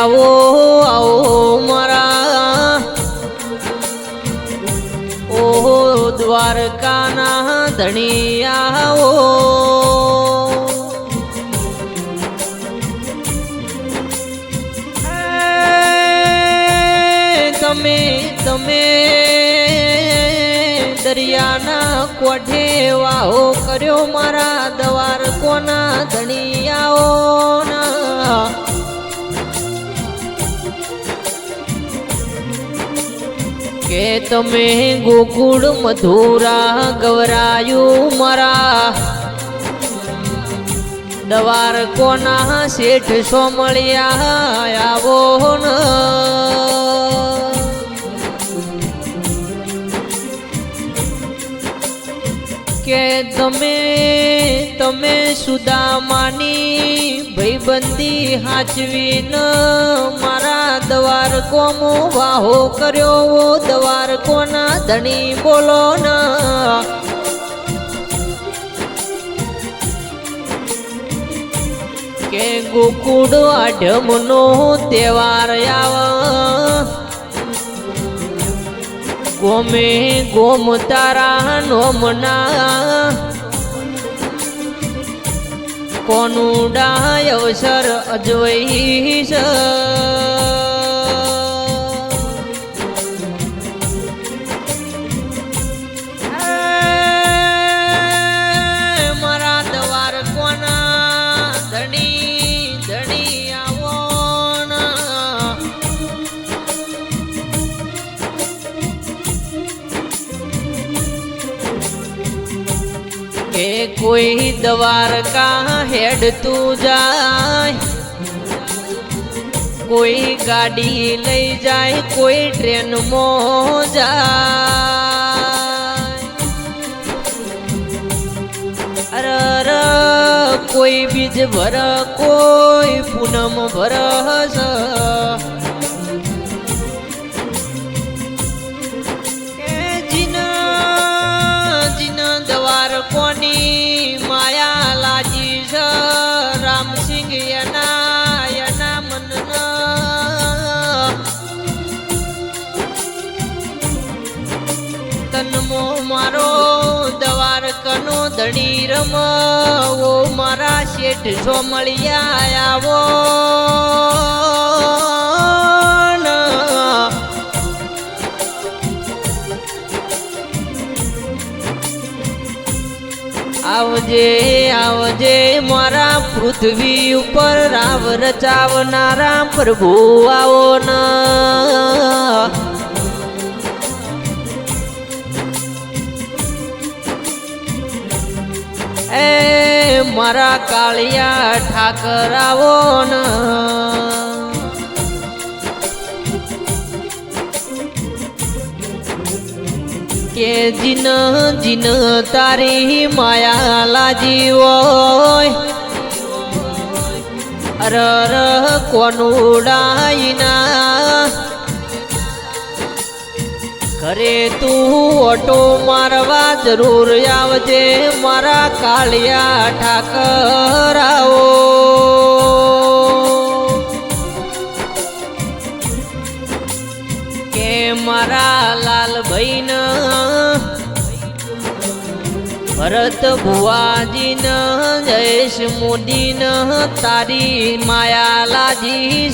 આવો આવો મારા. ઓહો, દ્વારકાના ધણી આવો તમે તમે દરિયાના કોઠે વાહો કર્યો મારા દ્વાર કોના ધણી તમે ગોકુળ મધુરા ગવરાયું મારા. દવાર કોના શેઠ સોમળિયા આવો ન. કે તમે તમે સુદામાની ભાઈબંધી ન. મારા દવાર કોમો વાહો કર્યો દ્વાર કોના? ધણી બોલો ના. કે ગોકુળ આઢમનો તહેવાર આવ. ગોમે ગોમ તારા નોમના. કોનું ડાય અવસર અજવઈ કોઈ દ્વારકા હેડ તું જાય. કોઈ ગાડી લઈ જાય, કોઈ ટ્રેન જાય. અર કોઈ બીજ ભર, કોઈ પૂનમ ભરસ છે રામસિંહ એના એના મનના. તનમો મારો દ્વારકનો ધણી રમ ઓ મારા શેઠ જો મળ્યા આવો. આવજે આવજે, મારા પૃથ્વી ઉપર રાવ રચાવનારા પ્રભુ આવો ના. એ મારા કાળિયા ઠાકર આવો ના. કે જીન જીન તારી માયા લાજી હોય. અર અર કોનુડાઈના ઘરે તું ઓટો મારવા જરૂર આવજે, મારા કાળિયા ઠાકર કે મારા લાલ ભાઈન ભરત ભુવાજીન જયેશ મોદીન તારી માયા લાજી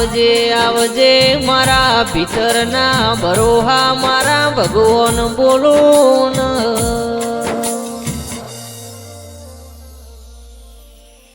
આવજે આવજે મારા ભીતરના બરોહા મારા ભગવાન બોલો